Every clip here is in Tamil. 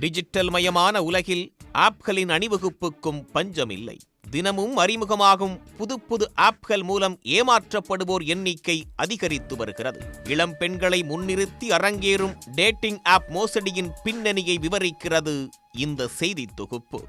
டிஜிட்டல் மயமான உலகில் ஆப்களின் அணிவகுப்புக்கும் பஞ்சமில்லை. தினமும் அறிமுகமாகும் புது புது ஆப்கள் மூலம் ஏமாற்றப்படுவோர் எண்ணிக்கை அதிகரித்து வருகிறது. இளம் பெண்களை முன்னிறுத்தி அரங்கேறும் டேட்டிங் ஆப் மோசடியின் பின்னணியை விவரிக்கிறது இந்த செய்தி தொகுப்பு.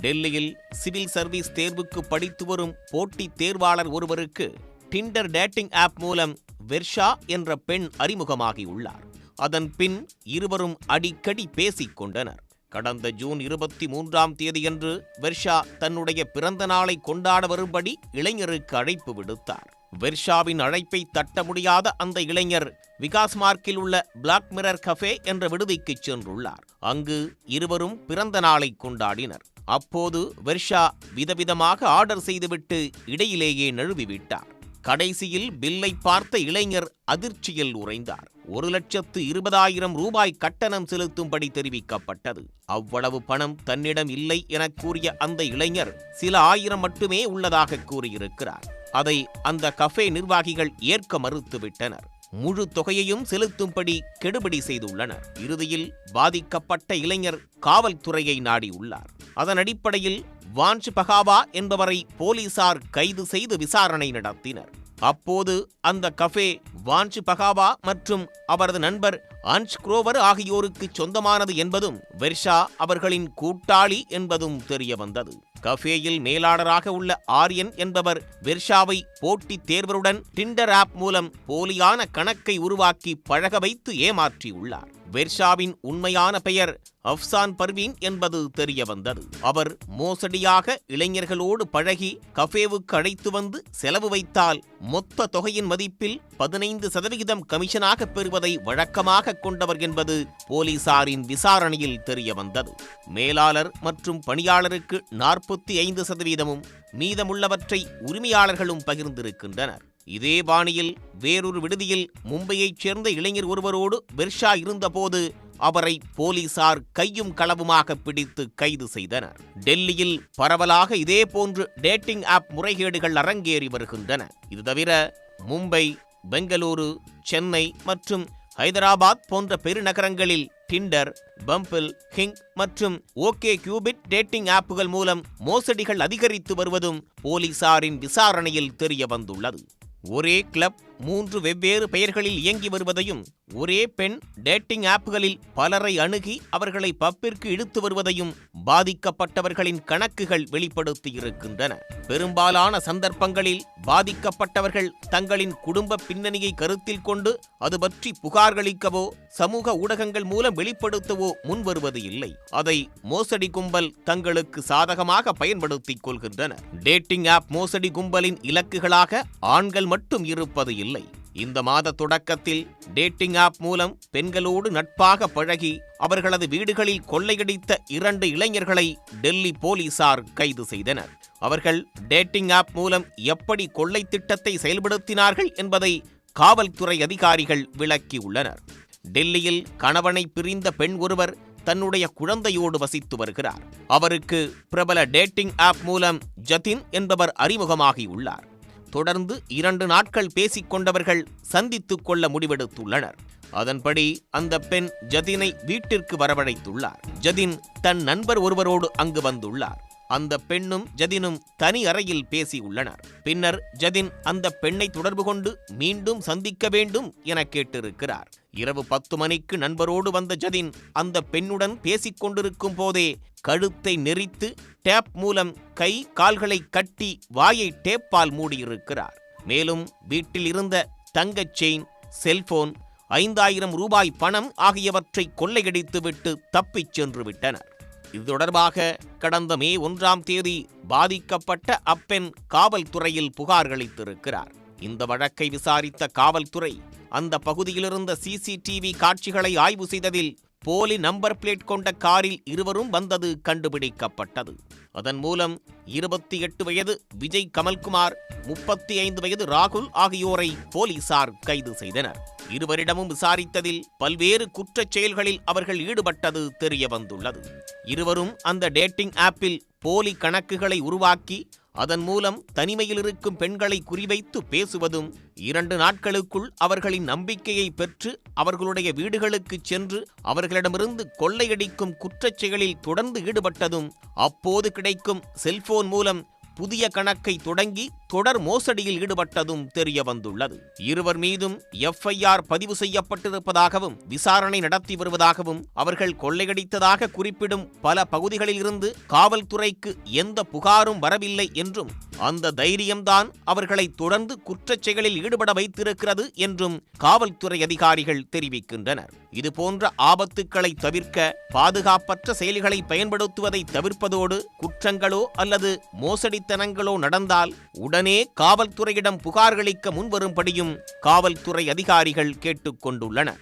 டெல்லியில் சிவில் சர்வீஸ் தேர்வுக்கு படித்து வரும் போட்டித் தேர்வாளர் ஒருவருக்கு டிண்டர் டேட்டிங் ஆப் மூலம் வெர்ஷா என்ற பெண் அறிமுகமாகியுள்ளார். அதன் பின் இருவரும் அடிக்கடி பேசிக் கொண்டனர் கடந்த ஜூன் இருபத்தி மூன்றாம் தேதியன்று வெர்ஷா தன்னுடைய பிறந்த நாளை கொண்டாட வரும்படி இளைஞருக்கு அழைப்பு விடுத்தார். வெர்ஷாவின் அழைப்பை தட்ட முடியாத அந்த இளைஞர் விகாஸ் மார்க்கில் உள்ள பிளாக் மிரர் கஃபே என்ற விடுதிக்கு சென்றுள்ளார். அங்கு இருவரும் பிறந்த நாளை கொண்டாடினர். அப்போது வெர்ஷா விதவிதமாக ஆர்டர் செய்துவிட்டு இடையிலேயே நழுவிவிட்டார். கடைசியில் பில்லை பார்த்த இளைஞர் அதிர்ச்சியில் உறைந்தார். ஒரு லட்சத்து இருபதாயிரம் ரூபாய் கட்டணம் செலுத்தும்படி தெரிவிக்கப்பட்டது. அவ்வளவு பணம் தன்னிடம் இல்லை என கூறிய அந்த இளைஞர் சில ஆயிரம் மட்டுமே உள்ளதாக கூறியிருக்கிறார். அதை அந்த கஃபே நிர்வாகிகள் ஏற்க மறுத்துவிட்டனர். முழு தொகையையும் செலுத்தும்படி கெடுபிடி செய்துள்ளனர். இறுதியில் பாதிக்கப்பட்ட இளைஞர் காவல்துறையை நாடியுள்ளார். அதன் அடிப்படையில் வான்ஷ் பகாவா என்பவரை போலீசார் கைது செய்து விசாரணை நடத்தினர். அப்போது அந்த கஃபே வான்ஷ் பகாவா மற்றும் அவரது நண்பர் அன்ஷ் குரோவர் ஆகியோருக்கு சொந்தமானது என்பதும் வெர்ஷா அவர்களின் கூட்டாளி என்பதும் தெரிய வந்தது கஃபேயில் மேலாளராக உள்ள ஆரியன் என்பவர் வெர்ஷாவை போட்டித் தேர்வருடன் டிண்டர் ஆப் மூலம் போலியான கணக்கை உருவாக்கி பழக வைத்து ஏமாற்றியுள்ளார். வெர்ஷாவின் உண்மையான பெயர் அப்சான் பர்வீன் என்பது தெரிய வந்தது அவர் மோசடியாக இளைஞர்களோடு பழகி கஃபேவுக்கு அழைத்து வந்து செலவு வைத்தால் மொத்த தொகையின் மதிப்பில் பதினைந்து சதவிகிதம் கமிஷனாக பெறுவதை வழக்கமாக கொண்டவர் என்பது போலீசாரின் விசாரணையில் தெரிய வந்தது மேலாளர் மற்றும் பணியாளருக்கு நாற்பத்தி ஐந்து சதவீதமும் மீதமுள்ளவற்றை உரிமையாளர்களும் பகிர்ந்திருக்கின்றனர். இதே பாணியில் வேறொரு விடுதியில் மும்பையைச் சேர்ந்த இளைஞர் ஒருவரோடு பெர்ஷா இருந்தபோது அவரை போலீசார் கையும் களவுமாக பிடித்து கைது செய்தனர். டெல்லியில் பரவலாக இதேபோன்று டேட்டிங் ஆப் முறைகேடுகள் அரங்கேறி வருகின்றன. இது தவிர மும்பை பெங்களூரு சென்னை மற்றும் ஹைதராபாத் போன்ற பெருநகரங்களில் டிண்டர் பம்பிள் ஹிங் மற்றும் ஓகே கியூபிட் டேட்டிங் ஆப்புகள் மூலம் மோசடிகள் அதிகரித்து வருவதும் போலீசாரின் விசாரணையில் தெரிய வந்துள்ளது ஒரே கிளப் மூன்று வெவ்வேறு பெயர்களில் இயங்கி வருவதையும் ஒரே பெண் டேட்டிங் ஆப்புகளில் பலரை அணுகி அவர்களை பப்பிற்கு இழுத்து வருவதையும் பாதிக்கப்பட்டவர்களின் கணக்குகள் வெளிப்படுத்தியிருக்கின்றன. பெரும்பாலான சந்தர்ப்பங்களில் பாதிக்கப்பட்டவர்கள் தங்களின் குடும்ப பின்னணியை கருத்தில் கொண்டு அது பற்றி புகார்களிக்கவோ சமூக ஊடகங்கள் மூலம் வெளிப்படுத்தவோ முன்வருவது இல்லை. அதை மோசடி கும்பல் தங்களுக்கு சாதகமாக பயன்படுத்திக் கொள்கின்றனர் டேட்டிங் ஆப் மோசடி கும்பலின் இலக்குகளாக ஆண்கள் மட்டும் இருப்பது இல்லை. இந்த மாத தொடக்கத்தில் டேட்டிங் ஆப் மூலம் பெண்களோடு நட்பாக பழகி அவர்களது வீடுகளில் கொள்ளையடித்த இரண்டு இளைஞர்களை டெல்லி போலீசார் கைது செய்தனர். அவர்கள் டேட்டிங் ஆப் மூலம் எப்படி கொள்ளை திட்டத்தை செயல்படுத்தினார்கள் என்பதை காவல்துறை அதிகாரிகள் விளக்கியுள்ளனர். டெல்லியில் கணவனை பிரிந்த பெண் ஒருவர் தன்னுடைய குழந்தையோடு வசித்து வருகிறார். அவருக்கு பிரபல டேட்டிங் ஆப் மூலம் ஜதின் என்பவர் அறிமுகமாகியுள்ளார். தொடர்ந்து இரண்டு நாட்கள் பேசிக் கொண்டவர்கள் சந்தித்துக் கொள்ள முடிவெடுத்துள்ளனர். அதன்படி அந்த பெண் ஜதினை வீட்டிற்கு வரவழைத்துள்ளார். ஜதின் தன் நண்பர் ஒருவரோடு அங்கு வந்துள்ளார். அந்த பெண்ணும் ஜதினும் தனி அறையில் பேசியுள்ளனர் பின்னர் ஜதின் அந்த பெண்ணை தொடர்பு கொண்டு மீண்டும் சந்திக்க வேண்டும் என கேட்டிருக்கிறார். இரவு பத்து மணிக்கு நண்பரோடு வந்த ஜதின் அந்த பெண்ணுடன் பேசிக் கொண்டிருக்கும் போதே கழுத்தை நெரித்து டேப் மூலம் கை கால்களை கட்டி வாயை டேப்பால் மூடியிருக்கிறார். மேலும் வீட்டில் இருந்த தங்கச் செயின் செல்போன் ஐந்தாயிரம் ரூபாய் பணம் ஆகியவற்றை கொள்ளையடித்துவிட்டு தப்பிச் சென்று விட்டனர். இது தொடர்பாக கடந்த மே ஒன்றாம் தேதி பாதிக்கப்பட்ட அப்பெண் காவல்துறையில் புகார் அளித்திருக்கிறார். இந்த வழக்கை விசாரித்த காவல்துறை அந்த பகுதியிலிருந்த சிசிடிவி காட்சிகளை ஆய்வு செய்ததில் போலி நம்பர் பிளேட் கொண்ட காரில் இருவரும் வந்தது கண்டுபிடிக்கப்பட்டது. அதன் மூலம் இருபத்தி எட்டு வயது விஜய் கமல்குமார் முப்பத்தி ஐந்து வயது ராகுல் ஆகியோரை போலீசார் கைது செய்தனர். இருவரிடமும் விசாரித்ததில் பல்வேறு குற்றச் செயல்களில் அவர்கள் ஈடுபட்டது தெரிய வந்துள்ளது. இருவரும் அந்த டேட்டிங் ஆப்பில் போலி கணக்குகளை உருவாக்கி அதன் மூலம் தனிமையில் இருக்கும் பெண்களை குறிவைத்து பேசுவதும் இரண்டு நாட்களுக்குள் அவர்களின் நம்பிக்கையை பெற்று அவர்களுடைய வீடுகளுக்கு சென்று அவர்களிடமிருந்து கொள்ளையடிக்கும் குற்றச் செயலில் தொடர்ந்து ஈடுபட்டதும் அப்போது கிடைக்கும் செல்போன் மூலம் புதிய கணக்கை தொடங்கி தொடர் மோசடியில் ஈடுபட்டதும் தெரிய வந்துள்ளது இருவர் மீதும் எஃப்ஐஆர் பதிவு செய்யப்பட்டிருப்பதாகவும் விசாரணை நடத்தி வருவதாகவும் அவர்கள் கொள்ளையடித்ததாக குறிப்பிடும் பல பகுதிகளில் இருந்து காவல்துறைக்கு எந்த புகாரும் வரவில்லை என்றும் அந்த தைரியம்தான் அவர்களை தொடர்ந்து குற்றச் செயலில் ஈடுபட வைத்திருக்கிறது என்றும் காவல்துறை அதிகாரிகள் தெரிவிக்கின்றனர். இதுபோன்ற ஆபத்துக்களை தவிர்க்க பாதுகாப்பற்ற செயல்களை பயன்படுத்துவதை தவிர்ப்பதோடு குற்றங்களோ அல்லது மோசடித்தனங்களோ நடந்தால் உடன் காவல்துறையிடம் புகார்களிக்க முன்வரும்படியும் காவல்துறை அதிகாரிகள் கேட்டுக்கொண்டுள்ளனர்.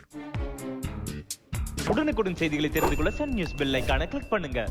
உடனுக்குடன் செய்திகளை தெரிந்து கொள்ள சன் நியூஸ் பெல் ஐக்கான கிளிக் பண்ணுங்க.